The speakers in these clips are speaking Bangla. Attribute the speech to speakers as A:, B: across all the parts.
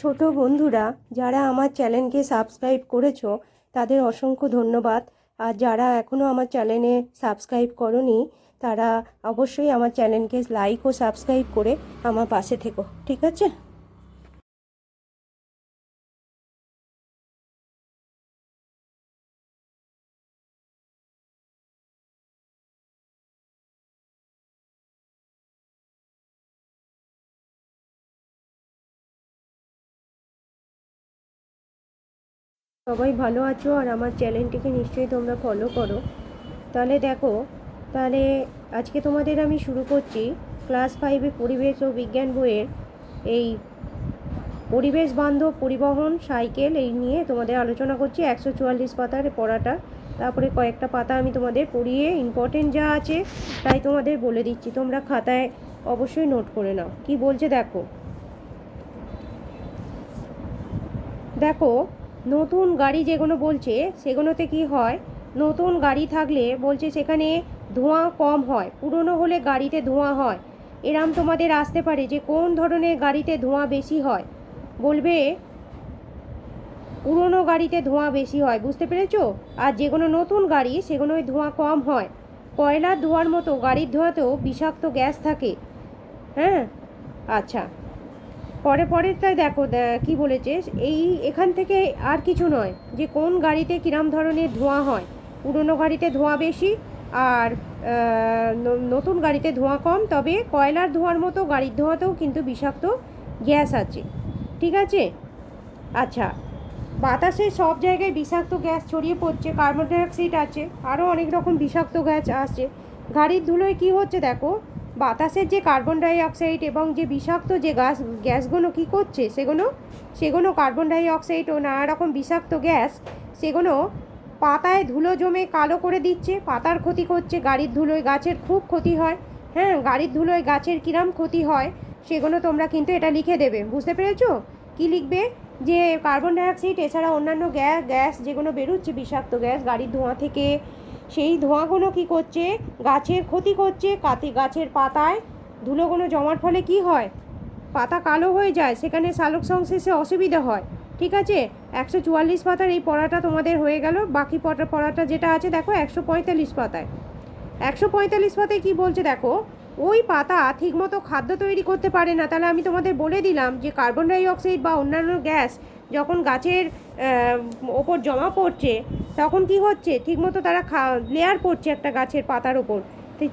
A: ছোট বন্ধুরা, যারা আমার চ্যানেলকে সাবস্ক্রাইব করেছ, তাদের অসংখ্য ধন্যবাদ। আর যারা এখনও আমার চ্যানেলে সাবস্ক্রাইব করনি, তারা অবশ্যই আমার চ্যানেলকে লাইক ও সাবস্ক্রাইব করে আমার পাশে থেকো, ঠিক আছে? সবাই ভালো আছো আর আমার চ্যানেলটিকে নিশ্চয়ই তোমরা ফলো করো। তাহলে দেখো, তাহলে আজকে তোমাদের আমি শুরু করছি ক্লাস ফাইভে পরিবেশ ও বিজ্ঞান বইয়ের এই পরিবেশ বান্ধব পরিবহন সাইকেল এই নিয়ে তোমাদের আলোচনা করছি। একশো চুয়াল্লিশ পাতার পড়াটা, তারপরে কয়েকটা পাতা আমি তোমাদের পড়িয়ে ইম্পর্টেন্ট যা আছে তাই তোমাদের বলে দিচ্ছি। তোমরা খাতায় অবশ্যই নোট করে নাও। কি বলছে দেখো? দেখো নতুন গাড়ি যেগুলো বলছে, সেগুলোতে কি হয়? নতুন গাড়ি থাকলে বলছে সেখানে ধোঁয়া কম হয়, পুরনো হলে গাড়িতে ধোঁয়া হয়। এরম তোমাদের আসতে পারে যে কোন ধরনের গাড়িতে ধোঁয়া বেশি হয়। বলবে, পুরনো গাড়িতে ধোঁয়া বেশি হয়, বুঝতে পেরেছ? আর যেগুলো নতুন গাড়ি, সেগুলোয় ধোঁয়া কম হয়। কয়লার ধোঁয়ার মতো, গাড়ির ধোঁয়াতেও বিষাক্ত গ্যাস থাকে। হ্যাঁ? আচ্ছা। পরে পরেরটাই দেখো, দে- কি বলেছে, এই এখান থেকে আর কিছু নয় যে কোন গাড়িতে কিরাম ধরনের ধোঁয়া হয়। পুরনো গাড়িতে ধোঁয়া বেশি আর নতুন গাড়িতে ধোঁয়া কম, তবে কয়লার ধোঁয়ার মতো গাড়ির ধোঁয়াতেও কিন্তু বিষাক্ত গ্যাস আছে। ঠিক আছে? আচ্ছা বাতাসে সব জায়গায় বিষাক্ত গ্যাস ছড়িয়ে পড়ছে, কার্বন ডাইঅক্সাইড আছে, আরও অনেক রকম বিষাক্ত গ্যাস আসছে। গাড়ির ধুলোয় কি হচ্ছে দেখো বাতাসের যে কার্বন ডাই অক্সাইড এবং যে বিষাক্ত যে গ্যাস গ্যাসগুলো কি করছে, সেগুলো সেগুলো কার্বন ডাই অক্সাইড ও নানা রকম বিষাক্ত গ্যাস সেগুলো পাতায় ধুলো জমে কালো করে দিচ্ছে। পাতার ক্ষতি করছে, গাড়ির ধুলোয় গাছের খুব ক্ষতি হয়। হ্যাঁ গাড়ির ধুলোয় গাছের কিরাম ক্ষতি হয়, সেগুলো তোমরা কিন্তু এটা লিখে দেবে। বুঝতে পেরেছ? কি লিখবে? যে কার্বন ডাইঅক্সাইড, এছাড়া অন্যান্য গ্যাস গ্যাস যেগুলো বেরোচ্ছে, বিষাক্ত গ্যাস, গাড়ির ধোঁয়া থেকে। সেই ধোঁয়াগুলো কি করছে? গাছের ক্ষতি করছে, কাতে, গাছের পাতায় ধুলোগুলো জমার ফলে কি হয়? পাতা কালো হয়ে যায়, সেখানে সালোক সংশ্লেষে অসুবিধা হয়। ঠিক আছে? একশো চুয়াল্লিশ পাতার এই পড়াটা তোমাদের হয়ে গেল। বাকি পড়া, পড়াটা যেটা আছে, দেখো, একশো পঁয়তাল্লিশ পাতায়। একশো পঁয়তাল্লিশ পাতায় কী বলছে, দেখো ওই পাতা ঠিকমতো খাদ্য তৈরি করতে পারে না। তাহলে আমি তোমাদের বলে দিলাম যে কার্বন ডাই অক্সাইড বা অন্যান্য গ্যাস যখন গাছের ওপর জমা পড়ছে, তখন কি হচ্ছে? ঠিকমতো তারা লেয়ার পড়ছে একটা গাছের পাতার ওপর।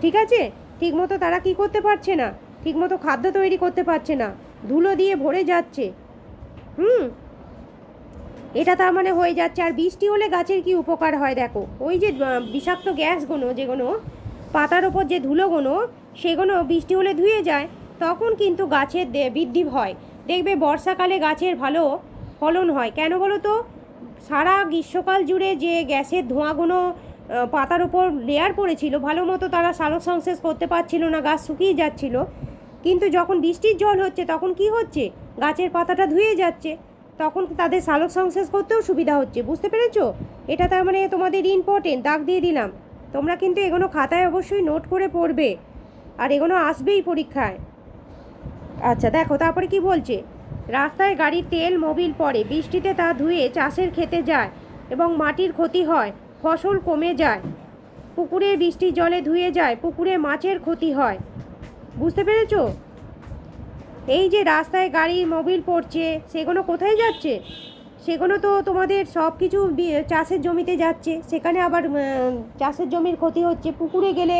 A: ঠিক আছে? ঠিকমতো তারা কি করতে পারছে না? ঠিকমতো খাদ্য তৈরি করতে পারছে না। ধুলো দিয়ে ভরে যাচ্ছে। হুম? এটা তার মানে হয়ে যাচ্ছে। আর বৃষ্টি হলে গাছের কি উপকার হয় দেখো? ওই যে বিষাক্ত গ্যাসগুলো যেগুলো, পাতার ওপর যে ধুলোগুলো সেগুলো বৃষ্টি হলে ধুয়ে যায়, তখন কিন্তু গাছের বৃদ্ধি হয়। দেখবে বর্ষাকালে গাছের ভালো ফলন হয়। কেন বলো তো? সারা গ্রীষ্মকাল জুড়ে যে গ্যাসের ধোঁয়াগুলো পাতার ওপর লেয়ার পড়েছিল, ভালো মতো তারা সালোক সংশ্লেষ করতে পারছিল না, গাছ শুকিয়ে যাচ্ছিল। কিন্তু যখন বৃষ্টির জল হচ্ছে, তখন কি হচ্ছে? গাছের পাতাটা ধুয়ে যাচ্ছে। তখন তাদের সালোক সংশ্লেষ করতেও সুবিধা হচ্ছে। বুঝতে পেরেছ? এটা তার মানে তোমাদের ইম্পর্টেন্ট দাগ দিয়ে দিলাম। তোমরা কিন্তু এগুলো খাতায় অবশ্যই নোট করে পড়বে। আর এগুলো আসবেই পরীক্ষায়। আচ্ছা দেখো, তারপরে কি বলছে? রাস্তায় গাড়ির তেল মোবিল পড়ে, বৃষ্টিতে তা ধুয়ে চাষের খেতে যায় এবং মাটির ক্ষতি হয়, ফসল কমে যায়, পুকুরে বৃষ্টির জলে ধুয়ে যায়, পুকুরে মাছের ক্ষতি হয়। বুঝতে পেরেছ? এই যে রাস্তায় গাড়ি মোবিল পড়ছে, সেগুলো কোথায় যাচ্ছে? সেগুলো তো তোমাদের সব কিছু চাষের জমিতে যাচ্ছে, সেখানে আবার চাষের জমির ক্ষতি হচ্ছে, পুকুরে গেলে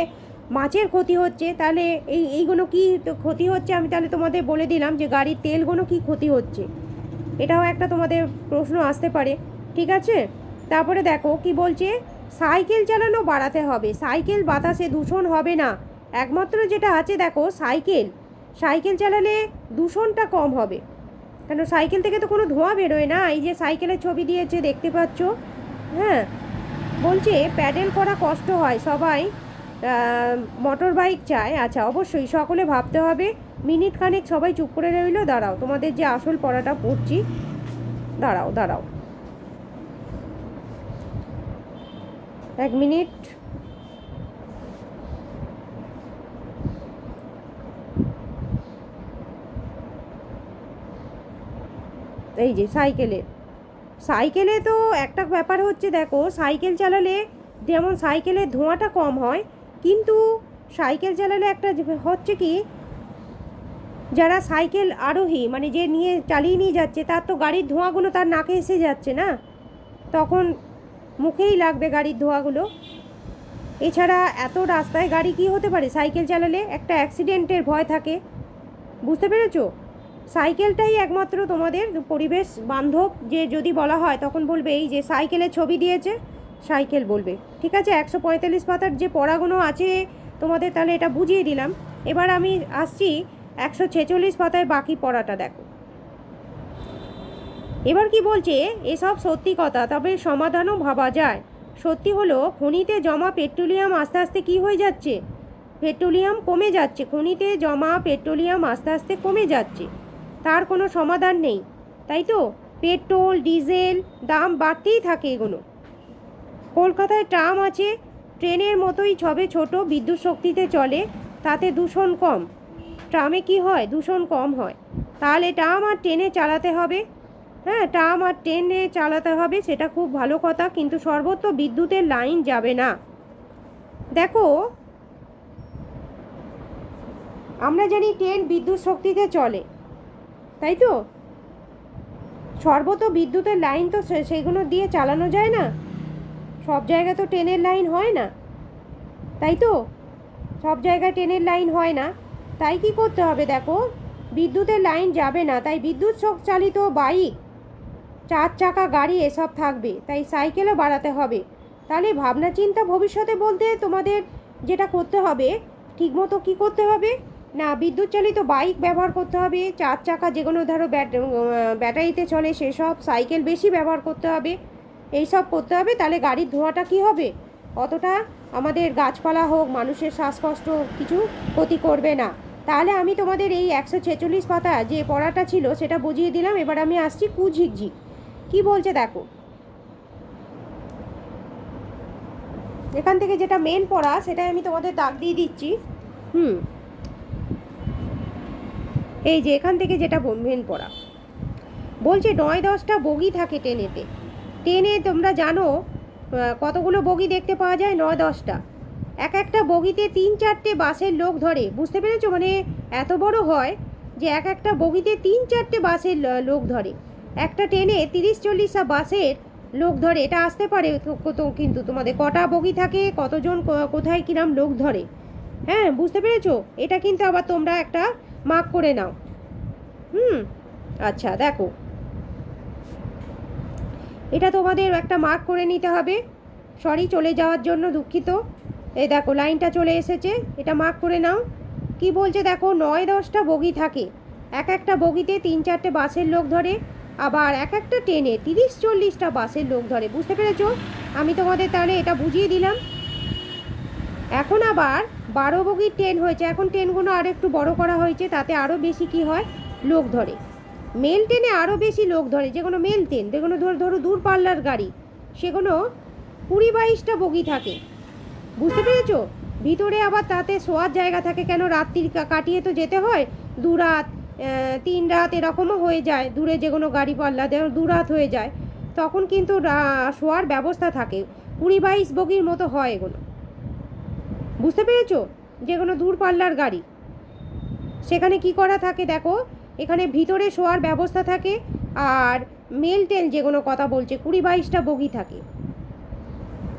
A: মাছের ক্ষতি হচ্ছে, তাহলে এই, এইগুলো কি ক্ষতি হচ্ছে? আমি তাহলে তোমাদের বলে দিলাম যে গাড়ির তেলগুলো কি ক্ষতি হচ্ছে। এটাও একটা তোমাদের প্রশ্ন আসতে পারে, ঠিক আছে? তারপরে দেখো কি বলছে, সাইকেল চালানো বাড়াতে হবে, সাইকেল বাতাসে দূষণ হবে না। একমাত্র যেটা আছে দেখো, সাইকেল। সাইকেল চালালে দূষণটা কম হবে। কেন সাইকেল থেকে তো কোনো ধোঁয়া বেরোয় না? এই যে সাইকেলের ছবি দিয়েছে, দেখতে পাচ্ছ? হ্যাঁ বলছে প্যাডেল করা কষ্ট হয় সবাই। মোটর বাইক চায় আচ্ছা অবশ্যই, সকলে ভাবতে হবে। মিনিট খানেক সবাই চুপ করে রইল, দাঁড়াও, তোমাদের যে আসল পড়াটা পড়ছি। দাঁড়াও দাঁড়াও। এক মিনিট এই যে সাইকেলের সাইকেলে তো একটা ব্যাপার হচ্ছে, দেখো সাইকেল চালালে যেমন সাইকেলের ধোঁয়াটা কম হয় কিন্তু সাইকেল চালালে একটা হচ্ছে কি, যারা সাইকেল আরোহী মানে যে নিয়ে চালিয়ে নিয়ে যাচ্ছে, তার তো গাড়ির ধোঁয়াগুলো তার নাকে এসে যাচ্ছে না? তখন মুখেই লাগবে গাড়ির ধোঁয়াগুলো। এছাড়া এত রাস্তায় গাড়ি কি হতে পারে? সাইকেল চালালে একটা অ্যাক্সিডেন্টের ভয় থাকে। বুঝতে পেরেছ? সাইকেলটাই একমাত্র তোমাদের পরিবেশ বান্ধব, যে যদি বলা হয় তখন বলবে এই যে সাইকেলের ছবি দিয়েছে সাইকেল বলবে। ঠিক আছে, একশো পঁয়তাল্লিশ পাতার যে পড়াগুলো আছে তোমাদের, তাহলে এটা বুঝিয়ে দিলাম। এবার আমি আসছি একশো ছেচল্লিশ পাতায় বাকি পড়াটা, দেখো। এবার কি বলছে? এসব সত্যি কথা, তবে সমাধানও ভাবা যায়। সত্যি হলো, খনিতে জমা পেট্রোলিয়াম আস্তে আস্তে কি হয়ে যাচ্ছে? পেট্রোলিয়াম কমে যাচ্ছে, খনিতে জমা পেট্রোলিয়াম আস্তে আস্তে কমে যাচ্ছে। তার কোনো সমাধান নেই, তাই তো? পেট্রোল, ডিজেল, দাম বাড়তেই থাকে এগুলো। কলকাতায় ট্রাম আছে। ট্রেনের মতোই সবে ছোট বিদ্যুৎ শক্তিতে চলে, তাতে দূষণ কম। ট্রামে কি হয়? দূষণ কম হয়। তাহলে ট্রাম আর ট্রেনে চালাতে হবে। হ্যাঁ ট্রাম আর ট্রেনে চালাতে হবে, সেটা খুব ভালো কথা, কিন্তু সর্বত্র বিদ্যুতের লাইন যাবে না। দেখো, আমরা জানি ট্রেন বিদ্যুৎ শক্তিতে চলে, তাই তো? সর্বত বিদ্যুতের লাইন তো সেগুলো দিয়ে চালানো যায় না। সব জায়গায় তো ট্রেনের লাইন হয় না। তাই তো? সব জায়গায় ট্রেনের লাইন হয় না। তাই কি করতে হবে দেখো? বিদ্যুতের লাইন যাবে না, তাই বিদ্যুৎ চালিত বাইক, চার চাকা গাড়ি এসব থাকবে, তাই সাইকেলও বাড়াতে হবে। তাহলে ভাবনা চিন্তা ভবিষ্যতে বলতে তোমাদের যেটা করতে হবে, ঠিকমতো কী করতে হবে? না, বিদ্যুৎ চালিত বাইক ব্যবহার করতে হবে, চার চাকা যেগুলো ধরো ব্যাট ব্যাটারিতে চলে সেসব সাইকেল বেশি ব্যবহার করতে হবে। এইসব করতে হবে, তাহলে গাড়ির ধোঁয়াটা কি হবে? অতটা আমাদের গাছপালা হোক, মানুষের শ্বাসকষ্ট, কিছু ক্ষতি করবে না। তাহলে আমি তোমাদের এই একশো ছেচল্লিশ পাতা যে পড়াটা ছিল, সেটা বুঝিয়ে দিলাম। এবার আমি আসছি কুঝিকঝিক কি বলছে দেখো। এখান থেকে যেটা মেন পড়া, সেটাই আমি তোমাদের দাগ দিয়ে দিচ্ছি। হুম। এই যে এখান থেকে যেটা মেন পড়া। বলছে নয় দশটা বগি থাকে ট্রেনেতে। ট্রেনে তোমরা জানো কতগুলো বগি দেখতে পাওয়া যায় নয় দশটা। এক একটা বগিতে তিন চারটে বাসের লোক ধরে। বুঝতে পেরেছ? মানে এত বড় হয় যে এক একটা বগিতে তিন চারটে বাসের লোক ধরে। একটা ট্রেনে তিরিশ চল্লিশটা বাসের লোক ধরে। এটা আসতে পারে কিন্তু তোমাদের কটা বগি থাকে, কতজন কোথায় কিরাম লোক ধরে। হ্যাঁ বুঝতে পেরেছ? এটা কিন্তু আবার তোমরা একটা মার্ক করে নাও। হুম আচ্ছা দেখো। এটা তোমাদের একটা মার্ক করে নিতে হবে। সরি চলে যাওয়ার জন্য দুঃখিত। এই দেখো লাইনটা চলে এসেছে। এটা মার্ক করে নাও। কি বলছে দেখো, নয় দশটা বগি থাকে। এক একটা বগিতে তিন চারটে বাসের লোক ধরে, আবার এক একটা ট্রেনে তিরিশ চল্লিশটা বাসের লোক ধরে। বুঝতে পেরেছ? আমি তোমাদের তাহলে এটা বুঝিয়ে দিলাম। এখন আবার বারো বগির ট্রেন হয়েছে। এখন ট্রেনগুলো আরও একটু বড় করা হয়েছে, তাতে আরও বেশি কি হয়? লোক ধরে। মেল ট্রেনে আরও বেশি লোক ধরে, যে কোনো মেল ট্রেন যেগুলো ধরো ধরো, দূর পাল্লার গাড়ি সেগুলো কুড়ি বাইশটা বগি থাকে। বুঝতে পেরেছ? ভিতরে আবার তাতে শোয়ার জায়গা থাকে, কেন রাত্রি কা- কাটিয়ে তো যেতে হয়, দু রাত তিন রাত এরকমও হয়ে যায়, দূরে যে কোনো গাড়ি পাল্লা দু রাত হয়ে যায়, তখন কিন্তু শোয়ার ব্যবস্থা থাকে, কুড়ি বাইশ বগির মতো হয় এগুলো। বুঝতে পেরেছ? যেগুলো দূর পাল্লার গাড়ি। সেখানে কি করা থাকে দেখো এখানে ভিতরে শোয়ার ব্যবস্থা থাকে আর মেল ট্রেন যেগুলো কথা বলছে, কুড়ি বাইশটা বগি থাকে।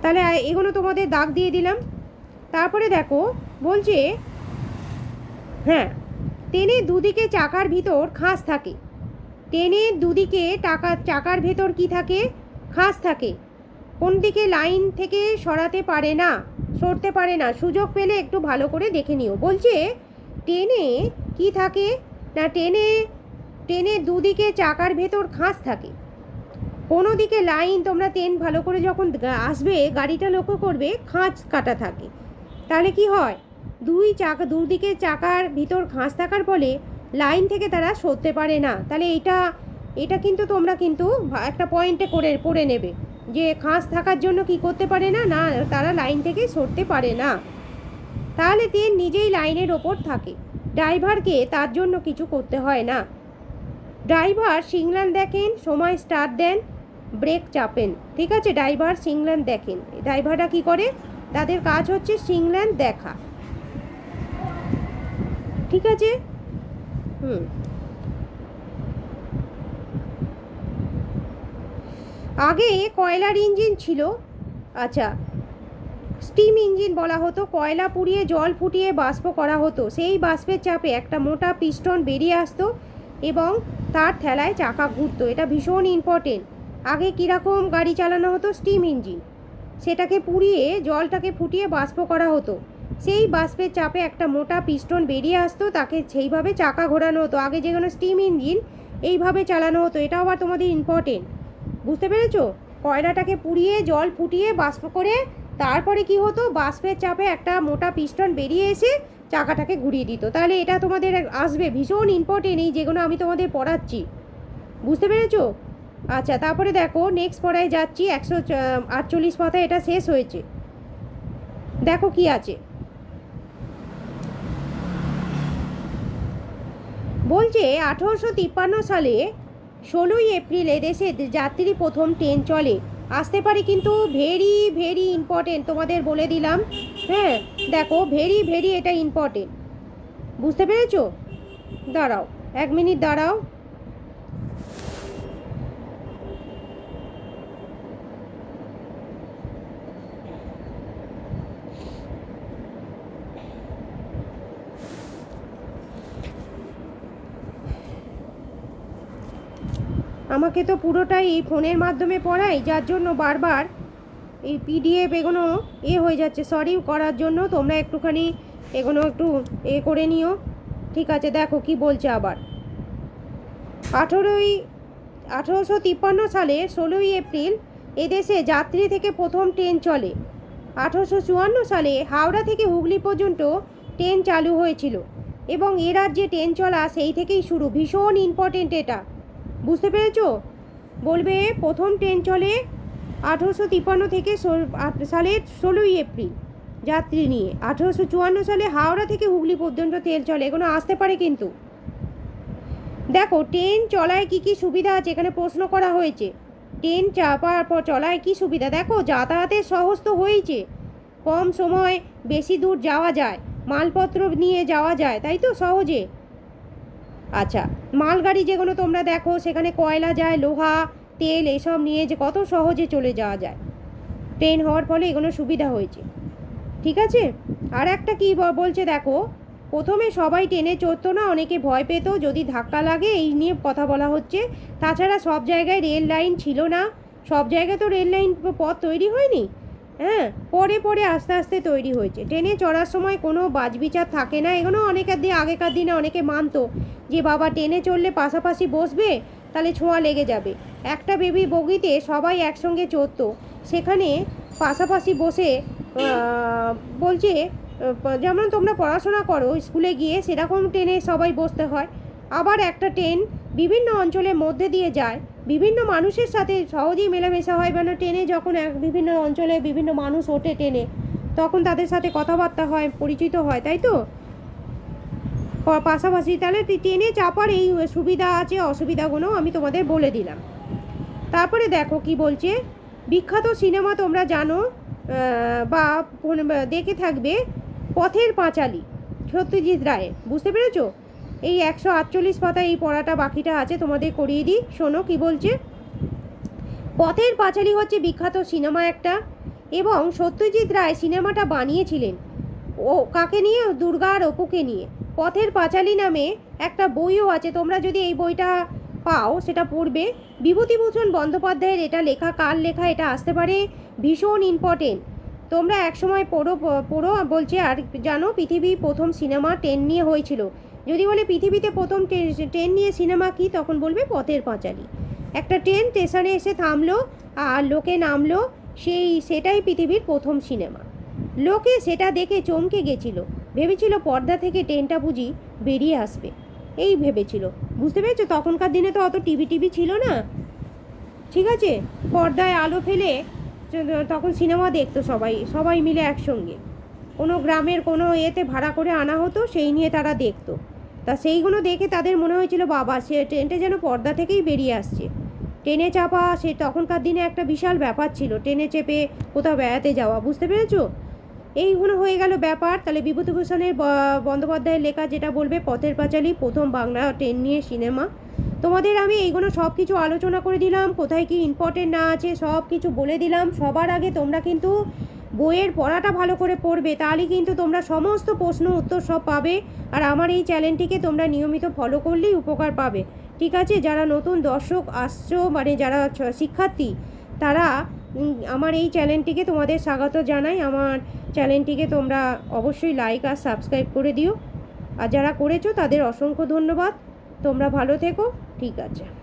A: তাহলে এগুলো তোমাদের দাগ দিয়ে দিলাম। তারপরে দেখো, বলছে হ্যাঁ ট্রেনের দুদিকে চাকার ভিতর খাঁজ থাকে। ট্রেনের দুদিকে টাকা, চাকার ভেতর কি থাকে? খাঁজ থাকে। কোন দিকে লাইন থেকে সরাতে পারে না, সরতে পারে না, সুযোগ পেলে একটু ভালো করে দেখে নিও। বলছে ট্রেনে কি থাকে? না ট্রেনে ট্রেনের দুদিকে চাকার ভেতর খাঁজ থাকে। কোনো দিকে লাইন তোমরা ট্রেন ভালো করে যখন আসবে, গাড়িটা লক্ষ্য করবে, খাঁজ কাটা থাকে। তাহলে কি হয়? দুই চাকা, দুদিকে চাকার ভিতর খাঁজ থাকার ফলে লাইন থেকে তারা সরতে পারে না। তাহলে এটা এটা কিন্তু তোমরা কিন্তু একটা পয়েন্টে করে পড়ে নেবে যে খাঁজ থাকার জন্য কি করতে পারে না না, তারা লাইন থেকে সরতে পারে না। তাহলে ট্রেন নিজেই লাইনের ওপর থাকে। ড্রাইভারকে তার জন্য কিছু করতে হয় না। ড্রাইভার সিগন্যাল দেখেন, সময় স্টার্ট দেন, ব্রেক চাপেন। ঠিক আছে, ড্রাইভার সিগন্যাল দেখেন। ড্রাইভাররা কি করে? তাদের কাজ হচ্ছে সিগন্যাল দেখা। ঠিক আছে? হুম। আগে কয়লার ইঞ্জিন ছিল? আচ্ছা স্টিম ইঞ্জিন বলা হতো, কয়লা পুড়িয়ে জল ফুটিয়ে বাষ্প করা হতো। সেই বাষ্পের চাপে একটা মোটা পিস্টন বেরিয়ে আসতো এবং তার ঠেলায় চাকা ঘুরতো। এটা ভীষণ ইম্পর্টেন্ট আগে কীরকম গাড়ি চালানো হতো? Steam engine. সেটাকে পুড়িয়ে জলটাকে ফুটিয়ে বাষ্প করা হতো। সেই বাষ্পের চাপে একটা মোটা পিস্টন বেরিয়ে আসতো, তাকে সেইভাবে চাকা ঘোরানো হতো। আগে যেগুলো স্টিম ইঞ্জিন এইভাবে চালানো হতো। এটা আবার তোমাদের ইম্পর্টেন্ট বুঝতে পেরেছ? কয়লাটাকে পুড়িয়ে জল ফুটিয়ে বাষ্প করে তারপরে কি হতো? বাষ্পের চাপে একটা মোটা পিস্টন বেরিয়ে এসে চাকাটাকে ঘুরিয়ে দিত। তাহলে এটা তোমাদের আসবে, ভীষণ ইম্পর্টেন্ট এই যেগুলো আমি তোমাদের পড়াচ্ছি। বুঝতে পেরেছ? আচ্ছা তারপরে দেখো নেক্সট পড়ায় যাচ্ছি, একশো আটচল্লিশ পাতায় এটা শেষ হয়েছে। দেখো কি আছে। বলছে, আঠেরোশো তিপ্পান্ন সালে ষোলোই এপ্রিল এদেশে যাত্রী প্রথম ট্রেন চলে। আসতে পারি কিন্তু ভেরি ভেরি ইম্পর্টেন্ট তোমাদের বলে দিলাম। হ্যাঁ দেখো ভেরি ভেরি এটা ইম্পর্টেন্ট বুঝতে পেরেছ? দাঁড়াও, এক মিনিট দাঁড়াও। আমাকে তো পুরোটাই এই ফোনের মাধ্যমে পড়াই যার জন্য বারবার এই পিডিএফ এগুলো এ হয়ে যাচ্ছে। সরি করার জন্য তোমরা একটুখানি এগুলো একটু এ করে নিও। ঠিক আছে, দেখো কি বলছে আবার। আঠেরোই, আঠেরোশো তিপ্পান্ন সালে ষোলোই এপ্রিল এদেশে যাত্রী থেকে প্রথম ট্রেন চলে। আঠেরোশো চুয়ান্ন সালে হাওড়া থেকে হুগলি পর্যন্ত ট্রেন চালু হয়েছিল এবং এ রাজ্যে ট্রেন চলা সেই থেকেই শুরু। ভীষণ ইম্পর্টেন্ট এটা। বুঝতে পেরেছ? বলবে, প্রথম ট্রেন চলে আঠেরোশো তিপ্পান্ন থেকে সালের ষোলোই এপ্রিল, যাত্রী নিয়ে। আঠেরোশো চুয়ান্ন সালে হাওড়া থেকে হুগলি পর্যন্ত তেল চলে এগুলো আসতে পারে কিন্তু। দেখো, ট্রেন চলায় কি কি সুবিধা আছে? এখানে প্রশ্ন করা হয়েছে। ট্রেন চাপার পর চলায় কি সুবিধা? দেখো, যাতায়াতের সহজ তো হয়েছে। কম সময় বেশি দূর যাওয়া যায়। মালপত্র নিয়ে যাওয়া যায়, তাই তো? সহজে। আচ্ছা মালগাড়ি যেগুলো তোমরা দেখো, সেখানে কয়লা যায়, লোহা, তেল এসব নিয়ে যে কত সহজে চলে যাওয়া যায়। ট্রেন হওয়ার ফলে এগুলো সুবিধা হয়েছে। ঠিক আছে? আর একটা কি বলছে দেখো, প্রথমে সবাই ট্রেনে চড়তো না, অনেকে ভয় পেত, যদি ধাক্কা লাগে, এই নিয়ে কথা বলা হচ্ছে। তাছাড়া সব জায়গায় রেল লাইন ছিল না। সব জায়গায় তো রেল লাইন পথ তৈরি হয়নি। হ্যাঁ পরে পরে আস্তে আস্তে তৈরি হয়েছে। ট্রেনে চড়ার সময় কোনো বাজবিচার থাকে না। এগুলো অনেকের দিয়ে আগেকার দিনে অনেকে মানতো যে, বাবা, ট্রেনে চড়লে পাশাপাশি বসবে? তাহলে ছোঁয়া লেগে যাবে। একটা বেবি বগিতে সবাই একসঙ্গে চড়তো। সেখানে পাশাপাশি বসে বলছে, যেমন তোমরা পড়াশোনা করো, স্কুলে গিয়ে সেরকম ট্রেনে সবাই বসতে হয়। আবার একটা ট্রেন বিভিন্ন অঞ্চলের মধ্যে দিয়ে যায়। বিভিন্ন মানুষের সাথে সহজেই মেলামেশা হয়। মানে ট্রেনে যখন এক বিভিন্ন অঞ্চলে বিভিন্ন মানুষ ওঠে ট্রেনে, তখন তাদের সাথে কথাবার্তা হয়, পরিচিত হয়, তাই তো? পাশাপাশি তাহলে ট্রেনে চাপার এই সুবিধা আছে অসুবিধাগুলো আমি তোমাদের বলে দিলাম। তারপরে দেখো কি বলছে, বিখ্যাত সিনেমা তোমরা জানো বা দেখে থাকবে, পথের পাঁচালী, সত্যজিৎ রায়ের, বুঝতে পেরেছ? এই একশো আটচল্লিশ পাতায় এই পড়াটা বাকিটা আছে, তোমাদের করিয়ে দিই। শোনো কি বলছে? পথের পাঁচালী হচ্ছে বিখ্যাত সিনেমা একটা এবং সত্যজিৎ রায় সিনেমাটা বানিয়েছিলেন। ও, কাকে নিয়ে? দুর্গা আর অপুকে নিয়ে। পথের পাঁচালী নামে একটা বইও আছে, তোমরা যদি এই বইটা পাও, সেটা পড়বে। বিভূতিভূষণ বন্দ্যোপাধ্যায়ের এটা লেখা, কার লেখা? এটা আসতে পারে ভীষণ ইম্পর্টেন্ট তোমরা একসময় পড়ো পড়ো, বলছে, আর জানো পৃথিবী প্রথম সিনেমা টেন নিয়ে হয়েছিল। যদি বলে পৃথিবীতে প্রথম ট্রেন নিয়ে সিনেমা কি, তখন বলবে পথের পাঁচালী। একটা ট্রেন স্টেশনে এসে থামলো, আর লোকে নামলো, সেই, সেটাই পৃথিবীর প্রথম সিনেমা। লোকে সেটা দেখে চমকে গেছিল। ভেবেছিল পর্দা থেকে ট্রেনটা বুঝি বেরিয়ে আসবে। এই ভেবেছিল। বুঝতে পেরেছ? তখনকার দিনে তো অত টিভি টিভি ছিল না। ঠিক আছে? পর্দায় আলো ফেলে তখন সিনেমা দেখতো সবাই সবাই মিলে একসঙ্গে। কোনো গ্রামের কোনো এতে ভাড়া করে আনা হতো, সেই নিয়ে তারা দেখতো। তা সেইগুলো দেখে তাদের মনে হয়েছিল, বাবা, সে ট্রেনটা যেন পর্দা থেকেই বেরিয়ে আসছে। ট্রেনে চাপা, সে তখনকার দিনে একটা বিশাল ব্যাপার ছিল, ট্রেনে চেপে কোথাও বেড়াতে যাওয়া, বুঝতে পেরেছ? এইগুলো হয়ে গেল ব্যাপার। তাহলে বিভূতিভূষণের বন্দ্যোপাধ্যায়ের লেখা যেটা বলবে, পথের পাঁচালী, প্রথম বাংলা ট্রেন নিয়ে সিনেমা। তোমাদের আমি এইগুলো সব কিছু আলোচনা করে দিলাম, কোথায় কি ইম্পর্টেন্ট না আছে সব কিছু বলে দিলাম। সবার আগে তোমরা কিন্তু বইয়ের পড়াটা ভালো করে পড়বে, তাহলে কিন্তু তোমরা সমস্ত প্রশ্ন উত্তর সব পাবে। আর আমার এই চ্যানেলটিকে তোমরা নিয়মিত ফলো করলেই উপকার পাবে। ঠিক আছে? যারা নতুন দর্শক আসছো মানে যারা শিক্ষার্থী, তারা আমার এই চ্যানেলটিকে তোমাদের স্বাগত জানাই। আমার চ্যানেলটিকে তোমরা অবশ্যই লাইক আর সাবস্ক্রাইব করে দিও। আর যারা করেছ, তাদের অসংখ্য ধন্যবাদ। তোমরা ভালো থেকো। ঠিক আছে।